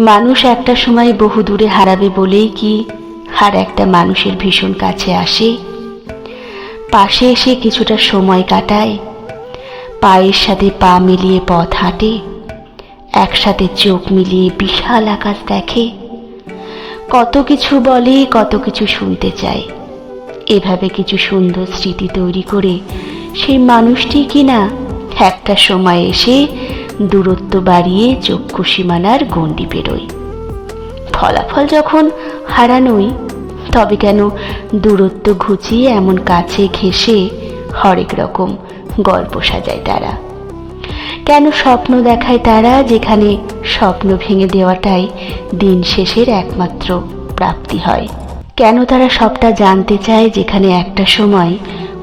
মানুষ একটা সময় বহু দূরে হারাবে বলেই কি আর একটা মানুষের ভীষণ কাছে আসে। পাশে এসে কিছুটা সময় কাটায়। পায়ের সাথে পা মিলিয়ে পথ হাঁটে। একসাথে চোখ মিলিয়ে বিশাল আকাশ দেখে। কত কিছু বলে, কত কিছু শুনতে চায়। এভাবে কিছু সুন্দর স্মৃতি তৈরি করে সেই মানুষটি কিনা একটা সময় এসে দূরত্ব বাড়িয়ে চক্ষু সীমানার গণ্ডি পেরোয়। ফলাফল যখন হারানোই, তবে কেন দূরত্ব ঘুচিয়ে এমন কাছে ঘেসে হরেক রকম গল্প সাজায় তারা? কেন স্বপ্ন দেখায় তারা যেখানে স্বপ্ন ভেঙে দেওয়াটাই দিন শেষের একমাত্র প্রাপ্তি হয়? কেন তারা সবটা জানতে চায় যেখানে একটা সময়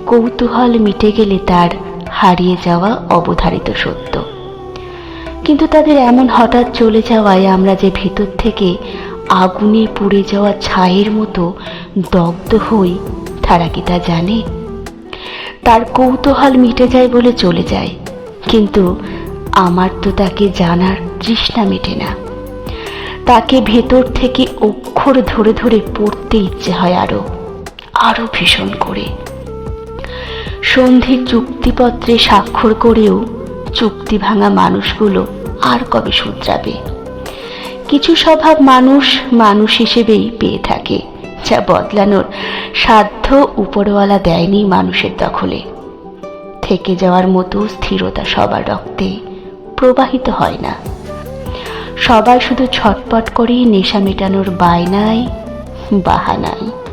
কৌতূহল মিটে গেলে তার হারিয়ে যাওয়া অবধারিত সত্য? কিন্তু তাদের এমন হঠাৎ চলে যাওয়ায় আমরা যে ভেতর থেকে আগুনে পুড়ে যাওয়া ছায়ের মতো দগ্ধ হই, তারা কি তা জানে? তার কৌতূহল মিটে যায় বলে চলে যায়, কিন্তু আমার তো তাকে জানার তৃষ্ণা মেটে না। তাকে ভেতর থেকে অক্ষর ধরে ধরে পড়তে ইচ্ছে হয় আরও আরও ভীষণ করে। সন্ধির চুক্তিপত্রে স্বাক্ষর করেও চুক্তি ভাঙা মানুষগুলো আর কবে শুধরাবে? কিছু স্বভাব মানুষ মানুষ হিসেবেই পেয়ে থাকে, যা বদলানোর সাধ্য উপরওয়ালা দেয়নি মানুষের দখলে। থেকে যাওয়ার মতো স্থিরতা সবার রক্তে প্রবাহিত হয় না। সবাই শুধু ছটপট করেই নেশা মেটানোর বায়নায়, বাহানায়।